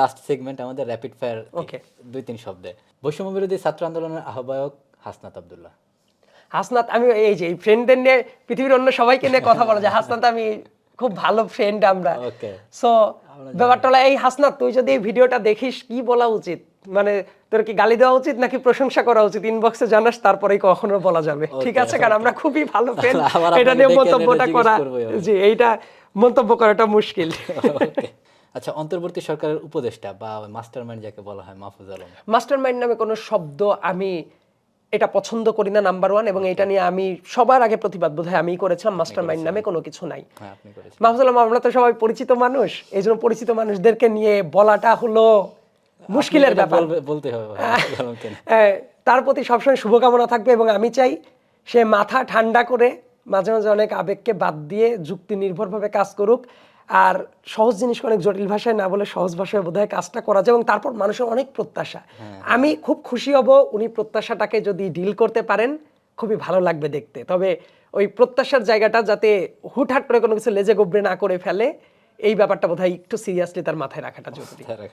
Last segment আমাদের rapid fire Okay. দুই তিন শব্দে। বৈষম্য বিরোধী ছাত্র আন্দোলনের আহ্বায়ক হাসনাত আব্দুল্লাহ। হাসনাত আমি এই যে ফ্রেন্ডদের নিয়ে পৃথিবীর অন্য সবাইকে নিয়ে কথা বলা যায় হাসনাত আমি খুব ভালো ফ্রেন্ড আমরা। ওকে সো ব্যাপারটা হলো এই হাসনাত তুই যদি এই ভিডিওটা দেখিস কি বলা উচিত? মানে তোর কি গালি দেওয়া উচিত নাকি প্রশংসা করা উচিত? ইনবক্সে জানাস তারপরে কখনো বলা যাবে। ঠিক আছে? কারণ আমরা খুবই ভালো ফ্রেন্ড এটা নিয়ে মন্তব্যটা করা জি এইটা মন্তব্য করাটা মুশকিল। ওকে আচ্ছা অন্তর্বর্তী সরকারের উপদেষ্টা বা মাস্টার মাইন্ড যাকে বলা হয় মাহফুজ আলম। মাস্টার মাইন্ড নামে কোনো শব্দ আমি এটা পছন্দ করি না নাম্বার ওয়ান এবং এটা নিয়ে আমি সবার আগে প্রতিবাদ বোধহয় আমি করেছিলাম মাস্টার মাইন্ড নামে কোনো কিছু নাই। হ্যাঁ করেছেন মাহফুজুল্লাহ আমরা তো সবাই পরিচিত মানুষ এই জন্য পরিচিত মানুষদেরকে নিয়ে বলাটা হলো মুশকিলের ব্যাপার। বলতে হবে মাহফুজ। হ্যাঁ, তার প্রতি সবসময় শুভকামনা থাকবে এবং আমি চাই সে মাথা ঠান্ডা করে মাঝে মাঝে অনেক আবেগকে বাদ দিয়ে যুক্তি নির্ভরভাবে কাজ করুক আর সহজ জিনিসকে অনেক জটিল ভাষায় না বলে সহজ ভাষায় বোধহয় কাজটা করা যায় এবং তারপর মানুষের অনেক প্রত্যাশা। আমি খুব খুশি হব উনি প্রত্যাশাটাকে যদি ডিল করতে পারেন খুবই ভালো লাগবে দেখতে। তবে ওই প্রত্যাশার জায়গাটা যাতে হুটহাট করে কোনো কিছু লেজে গোবরে না করে ফেলে এই ব্যাপারটা বোধহয় একটু সিরিয়াসলি তার মাথায় রাখাটা জরুরি।